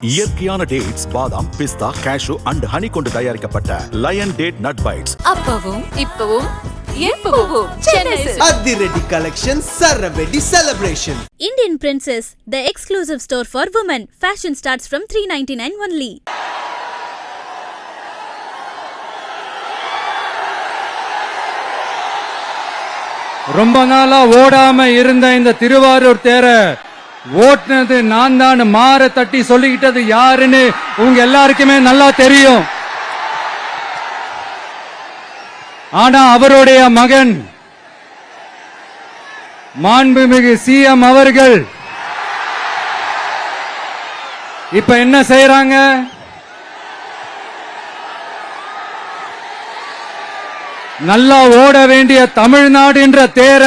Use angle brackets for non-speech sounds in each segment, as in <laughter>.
இயற்கையான டேட்ஸ் பாதாம் பிஸ்தா cash and honey கொண்டு தயாரிக்கப்பட்ட லயன் டேட் நட் பைட்ஸ் அப்பவும் இப்பவும் எப்பவும். அதிரடி collection சரவெடி celebration Indian Princess, the exclusive store for women. Fashion starts from 399 only. ரொம்ப நாளா ஓடாம இருந்த இந்த திருவாரூர் தேர ஓட்டுனது நான் தான் மாற தட்டி சொல்லிக்கிட்டது யாருன்னு உங்க எல்லாருக்குமே நல்லா தெரியும். ஆனா அவருடைய மகன் மாண்புமிகு சிஎம் அவர்கள் இப்ப என்ன செய்யறாங்க நல்லா ஓட வேண்டிய தமிழ்நாடு என்ற தேர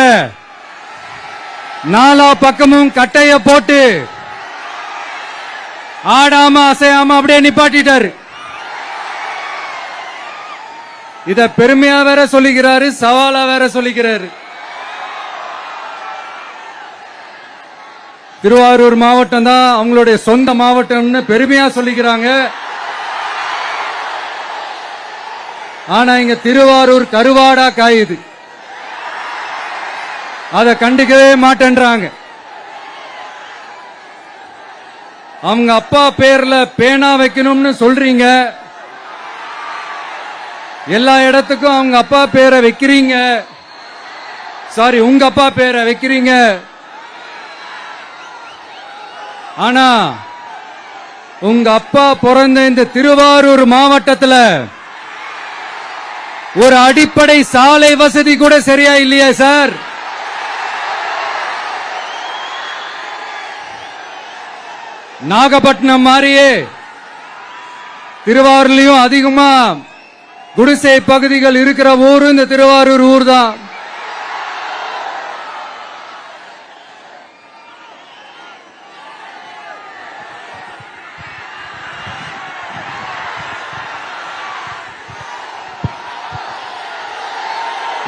நாலா பக்கமும் கட்டைய போட்டு ஆடாம அசையாம அப்படியே நிப்பாட்டிட்டாரு. இத பெருமையா வேற சொல்லிக்கிறாரு சவாலா வேற சொல்லிக்கிறாரு. திருவாரூர் மாவட்டம் தான் அவங்களுடைய சொந்த மாவட்டம்னு பெருமையா சொல்லிக்கிறாங்க. ஆனா இங்க திருவாரூர் கருவாடா காயுது. அதை கண்டுக்கவே மாட்டேன்றாங்க. அவங்க அப்பா பேர்ல பேனா வைக்கணும்னு சொல்றீங்க. எல்லா இடத்துக்கும் அவங்க அப்பா பேரை வைக்கிறீங்க. சாரி உங்க அப்பா பேரை வைக்கிறீங்க. ஆனா உங்க அப்பா பிறந்த இந்த திருவாரூர் மாவட்டத்தில் ஒரு அடிப்படை சாலை வசதி கூட சரியா இல்லையா சார்? நாகப்பட்டினம் மாதிரியே திருவாரூர்லயும் அதிகமா குடிசை பகுதிகள் இருக்கிற ஊரு இந்த திருவாரூர் ஊர் தான்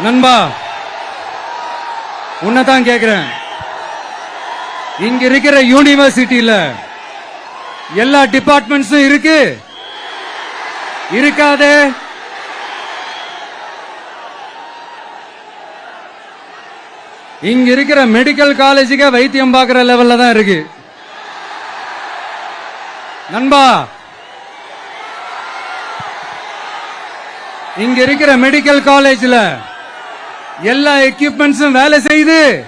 நண்பா உன்னதான் கேக்குறேன். இங்க இருக்கிற யூனிவர்சிட்டியில எல்லா டிபார்ட்மெண்ட்ஸும் இருக்கு. இருக்காதே. இங்க இருக்கிற மெடிக்கல் காலேஜுக்கே வைத்தியம் பார்க்கிற லெவல்ல தான் இருக்கு. நண்பா. இங்க இருக்கிற மெடிக்கல் காலேஜ்ல எல்லா எக்யூப்மெண்ட்ஸும் வேலை செய்யுது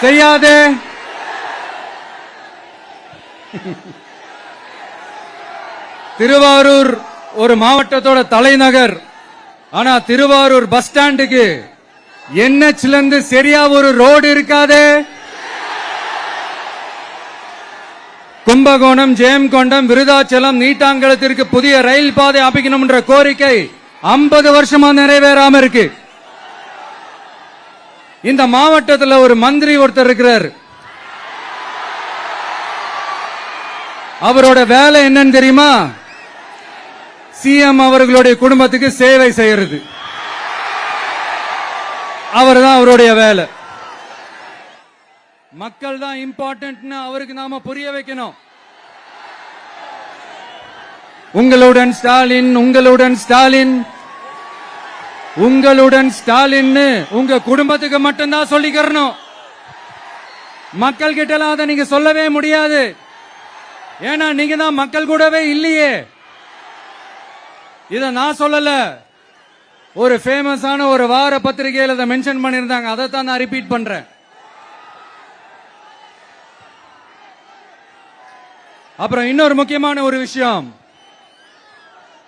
செய்யாதே. <laughs> திருவாரூர் ஒரு மாவட்டத்தோட தலைநகர். ஆனா திருவாரூர் பஸ் ஸ்டாண்டுக்கு என்ஹெச்ல இருந்து சரியா ஒரு ரோடு இருக்காதே? கும்பகோணம் ஜெயம்கொண்டம் விருதாச்சலம் நீட்டாங்கலத்திற்கு புதிய ரயில் பாதை அமைக்கணும்ன்ற கோரிக்கை ஐம்பது வருஷமா நிறைவேறாம இருக்கு. இந்த மாவட்டத்தில் ஒரு மந்திரி ஒருத்தர் இருக்கிறார். அவரோட வேலை என்னன்னு தெரியுமா? சிஎம் அவர்களுடைய குடும்பத்துக்கு சேவை செய்யறது. அவர் தான் அவருடைய வேலை. மக்கள் தான் இம்பார்ட்டன்ட்னு அவருக்கு நாம புரிய வைக்கணும். உங்களுடன் ஸ்டாலின் உங்களுடன் ஸ்டாலின். உங்களுடன் ஸ்டாலின் உங்க குடும்பத்துக்கு மட்டும்தான் சொல்லிக்கிறணும். மக்கள் கிட்ட எல்லாம் அதை நீங்க சொல்லவே முடியாது. ஏன்னா நீங்க தான் மக்கள் கூடவே இல்லையே. இத நான் சொல்லல. ஒரு ஃபேமஸான ஒரு வார பத்திரிகையில் அதை மென்ஷன் பண்ணியிருந்தாங்க. அதை தான் நான் ரிப்பீட் பண்றேன். அப்புறம் இன்னொரு முக்கியமான ஒரு விஷயம்.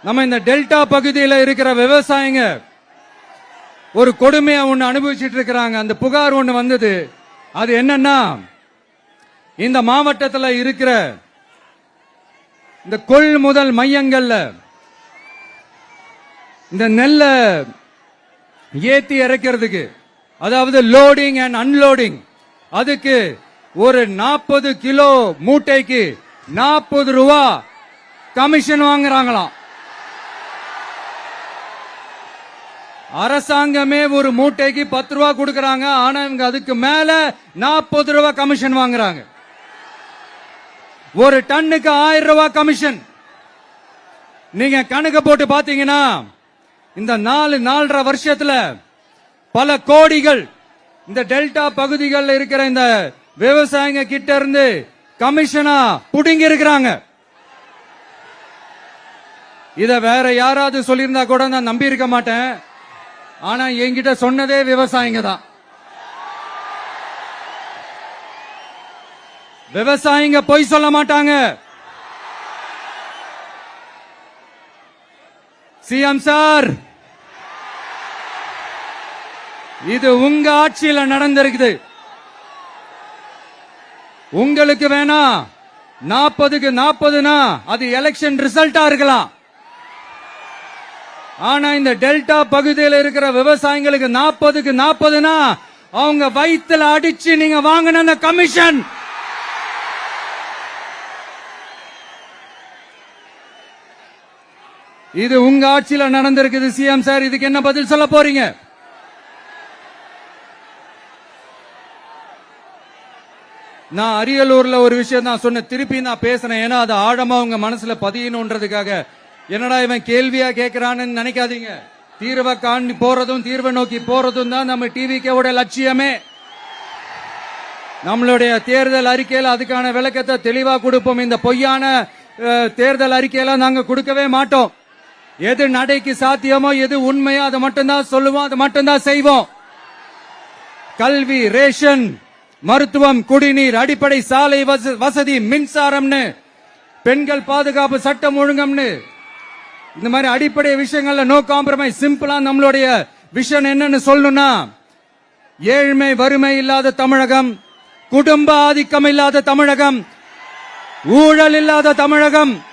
நம்ம இந்த டெல்டா பகுதியில் இருக்கிற விவசாயிங்க ஒரு கொடுமையை ஒன்று அனுபவிச்சுட்டு இருக்கிறாங்க. அந்த புகார் ஒன்று வந்தது. அது என்னன்னா இந்த மாவட்டத்தில் இருக்கிற இந்த கொள்முதல் மையங்கள்ல இந்த நெல்லை ஏத்தி இறக்கிறதுக்கு அதாவது லோடிங் அண்ட் அன்லோடிங் அதுக்கு ஒரு நாற்பது கிலோ மூட்டைக்கு நாற்பது ரூபா கமிஷன் வாங்குறாங்களாம். அரசாங்கமே ஒரு மூட்டைக்கு பத்து ரூபா கொடுக்கறாங்க ஆனா இவங்க அதுக்கு மேல நாற்பது ரூபா கமிஷன் வாங்குறாங்க. ஒரு டன்னுக்கு ஆயிரம் ரூபாய் கமிஷன் நீங்க கணக்கு போட்டு பாத்தீங்கன்னா இந்த நாலு நாலரை வருஷத்துல பல கோடிகள் இந்த டெல்டா பகுதிகளில் இருக்கிற இந்த விவசாயிங்க கிட்ட இருந்து கமிஷனா புடுங்கி இருக்கிறாங்க. இத வேற யாராவது சொல்லியிருந்தா கூட நான் நம்பி இருக்க மாட்டேன். ஆனா என்கிட்ட சொன்னதே விவசாயிங்க தான். விவசாயிங்க பொய் சொல்ல மாட்டாங்க. சிஎம் சார் இது உங்க ஆட்சியில் நடந்திருக்குது. உங்களுக்கு வேணா நாற்பதுக்கு நாற்பதுனா அது எலெக்ஷன் ரிசல்ட்டா இருக்கலாம். ஆனா இந்த டெல்டா பகுதியில் இருக்கிற விவசாயிகளுக்கு நாற்பதுக்கு நாற்பதுனா அவங்க வயிற்றுல அடிச்சு நீங்க வாங்கின அந்த கமிஷன் இது உங்க ஆட்சியில நடந்திருக்குது சிஎம் சார் இதுக்கு என்ன பதில் சொல்ல போறீங்க? நான் அரியலூர்ல ஒரு விஷயம் தான் சொன்னேன். திருப்பி நான் பேசுறேன். ஏன்னா அது ஆழமா உங்க மனசுல பதியணுன்றதுக்காக. என்னடா இவன் கேள்வியா கேட்கிறான்னு நினைக்காதீங்க. தீர்வை காண்டி போறதும் தீர்வை நோக்கி போறதும் தான் நம்ம டிவிக்கோட லட்சியமே. நம்மளுடைய தேர்தல் அறிக்கையில அதுக்கான விளக்கத்தை தெளிவா கொடுப்போம். இந்த பொய்யான தேர்தல் அறிக்கையில நாங்க கொடுக்கவே மாட்டோம். எது நடைக்கு சாத்தியமோ எது உண்மையோ அதை மட்டும்தான் சொல்லுவோம் அதை மட்டும்தான் செய்வோம். கல்வி ரேஷன் மருத்துவம் குடிநீர் அடிப்படை சாலை வச- வசதி மின்சாரம்னு பெண்கள் பாதுகாப்பு சட்டம் ஒழுங்கம்னு. இந்த மாதிரி அடிப்படை விஷயங்கள்ல நோ காம்ப்ரமைஸ் சிம்பிளா நம்மளுடைய விஷன் என்னன்னு சொல்லணும்னா ஏழ்மை வறுமை இல்லாத தமிழகம் குடும்ப ஆதிக்கம் இல்லாத தமிழகம் ஊழல் இல்லாத தமிழகம்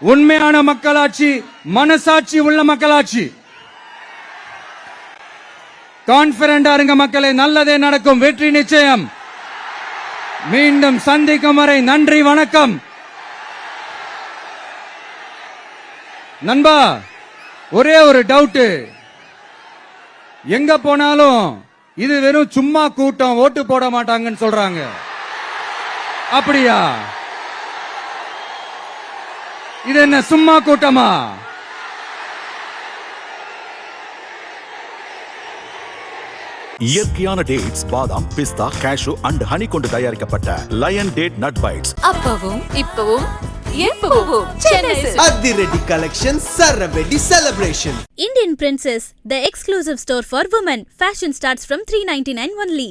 உண்மையான மக்களாட்சி மனசாட்சி உள்ள மக்களாட்சி. கான்பிடண்டா இருங்க மக்களே நல்லதே நடக்கும் வெற்றி நிச்சயம். மீண்டும் சந்திக்கும் வரை நன்றி வணக்கம். நண்பா ஒரே ஒரு டவுட் எங்க போனாலும் இது வெறும் சும்மா கூட்டம் ஓட்டு போட மாட்டாங்கன்னு சொல்றாங்க. அப்படியா? இது என்ன சும்மா கூட்டமா இயற்கையான டேட்ஸ் பாதாம் பிஸ்தா கேஷு அண்ட் ஹனி கொண்டு தயாரிக்கப்பட்ட லயன் டேட் நட் பைட்ஸ் அப்பவும் இப்பவும். அதிரடி collection சரவெடி celebration Indian Princess, the exclusive store for women. Fashion starts from 399 only.